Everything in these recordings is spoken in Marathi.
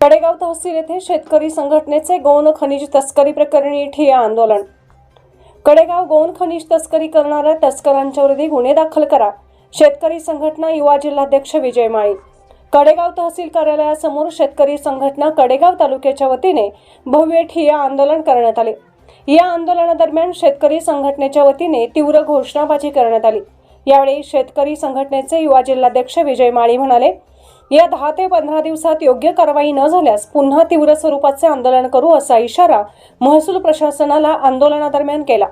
कडेगाव तहसील येथे शेतकरी संघटनेचे गौण खनिज तस्करी प्रकरणी ठिया आंदोलन. कडेगाव गौण खनिज तस्करी करणाऱ्या तस्करांच्या विरोधी गुन्हे दाखल करा. शेतकरी संघटना युवा जिल्हाध्यक्ष विजय माळी. कडेगाव तहसील कार्यालयासमोर शेतकरी संघटना कडेगाव तालुक्याच्या वतीने भव्य ठिया आंदोलन करण्यात आले. या आंदोलनादरम्यान शेतकरी संघटनेच्या वतीने तीव्र घोषणाबाजी करण्यात आली. यावेळी शेतकरी संघटनेचे युवा जिल्हाध्यक्ष विजय माळी म्हणाले या दहा ते पंधरा दिवसात योग्य कारवाई न झाल्यास पुन्हा तीव्र स्वरूपाचे आंदोलन करू असा इशारा महसूल प्रशासनाला आंदोलनादरम्यान केला.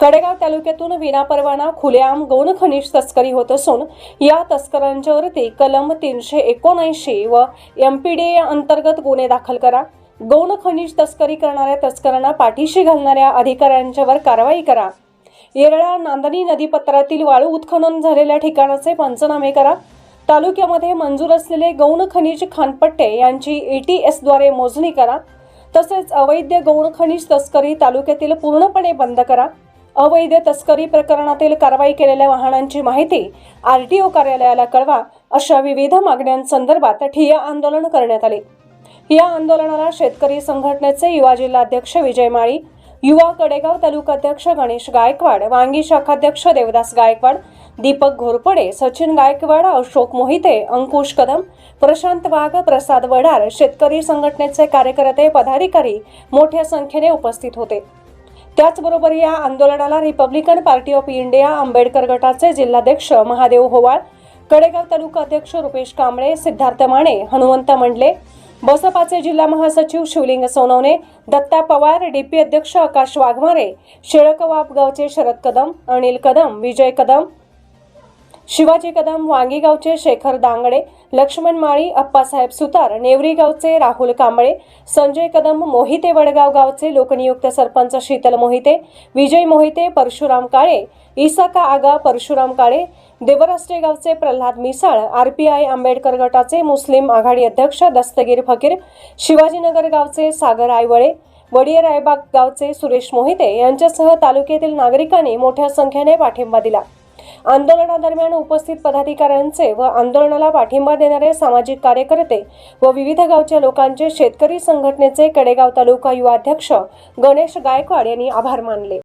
कडेगाव तालुक्यातून विनापरवाना खुलेआम गौण खनिज तस्करी होत असून या तस्करांच्यावरती कलम तीनशे एकोणऐंशी व एमपीडीए अंतर्गत गुन्हे दाखल करा. गौण खनिज तस्करी करणाऱ्या तस्करांना पाठीशी घालणाऱ्या अधिकाऱ्यांच्यावर कारवाई करा. येरळा नांदणी नदीपत्रातील वाळू उत्खनन झालेल्या ठिकाणाचे पंचनामे करा. तालुक्यामध्ये मंजूर असलेले गौण खनिज खानपट्टे यांची ए टी एसद्वारे मोजणी करा. तसेच अवैध गौण खनिज तस्करी तालुक्यातील पूर्णपणे बंद करा. अवैध तस्करी प्रकरणातील कारवाई केलेल्या वाहनांची माहिती आर टी ओ कार्यालयाला कळवा अशा विविध मागण्यांसंदर्भात ठिय्या आंदोलन करण्यात आले. या आंदोलनाला शेतकरी संघटनेचे युवा जिल्हाध्यक्ष विजय माळी युवा कडेगाव तालुकाध्यक्ष गणेश गायकवाड वांगी शाखाध्यक्ष देवदास गायकवाड दीपक घोरपडे सचिन गायकवाड अशोक मोहिते अंकुश कदम प्रशांत वाघ प्रसाद वडार शेतकरी संघटनेचे कार्यकर्ते पदाधिकारी मोठ्या संख्येने उपस्थित होते. त्याचबरोबर या आंदोलनाला Republican Party of India Ambedkar गटाचे जिल्हाध्यक्ष महादेव होवाळ कडेगाव तालुका अध्यक्ष रुपेश कांबळे सिद्धार्थ माने हनुमंत मंडले बसपाचे जिल्हा महासचिव शिवलिंग सोनवणे दत्ता पवार डीपी अध्यक्ष आकाश वाघमारे शेळकवाप गावचे शरद कदम अनिल कदम विजय कदम शिवाजी कदम वांगीगावचे शेखर दांगडे लक्ष्मण माळी अप्पासाहेब सुतार नेवरी गावचे राहुल कांबळे संजय कदम मोहिते वडगाव गावचे लोकनियुक्त सरपंच शीतल मोहिते विजय मोहिते परशुराम काळे इसाका आगा परशुराम काळे देवराष्ट्रे गावचे Pralhad Misal R P I Ambedkar गटाचे मुस्लिम आघाडी अध्यक्ष दस्तगीर फकीर शिवाजीनगर गावचे सागर आयवळे वडिया रायबाग गावचे सुरेश मोहिते यांच्यासह तालुक्यातील नागरिकांनी मोठ्या संख्येने पाठिंबा दिला. आंदोलनादरम्यान उपस्थित पदाधिकाऱ्यांचे व आंदोलनाला पाठिंबा देणारे सामाजिक कार्यकर्ते व विविध गावच्या लोकांचे शेतकरी संघटनेचे कडेगाव तालुका युवा अध्यक्ष गणेश गायकवाड यांनी आभार मानले.